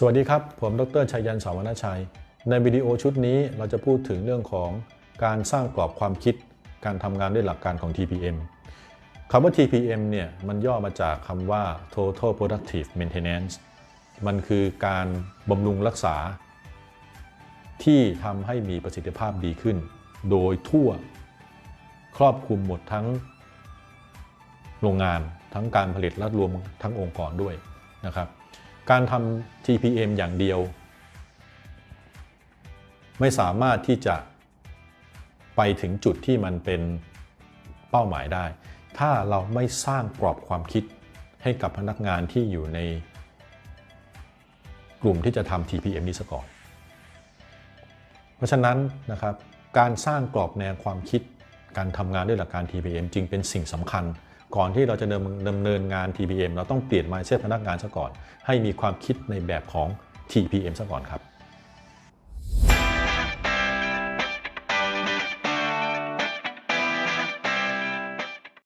สวัสดีครับ ผมดรชัยยันสาวรรณชัย ในวิดีโอชุดนี้เราจะพูดถึงเรื่องของการสร้างกรอบความคิด การทำงานด้วยหลักการของ TPM คำว่า TPM เนี่ยมันย่อมาจากคำว่า Total Productive Maintenance มันคือการบำรุงรักษา ที่ทำให้มีประสิทธิภาพดีขึ้น โดยทั่วครอบคลุมหมดทั้งโรงงานทั้งการผลิตและรวมทั้งองค์กรด้วยนะครับ การทำ TPM อย่างเดียว ไม่สามารถที่จะไปถึงจุดที่มันเป็นเป้าหมายได้ ถ้าเราไม่สร้างกรอบความคิดให้กับพนักงานที่อยู่ในกลุ่มที่จะทำ TPM นี้ซะก่อน เพราะฉะนั้นนะครับการสร้างกรอบแนวความคิดการทำงานด้วยหลักการ TPM จึงเป็นสิ่งสำคัญ ก่อนที่เราจะดำดำเนินงาน TPM เราต้องเปลี่ยน mindset พนักงานซะก่อน ให้มีความคิดในแบบของ TPM ซะก่อนครับ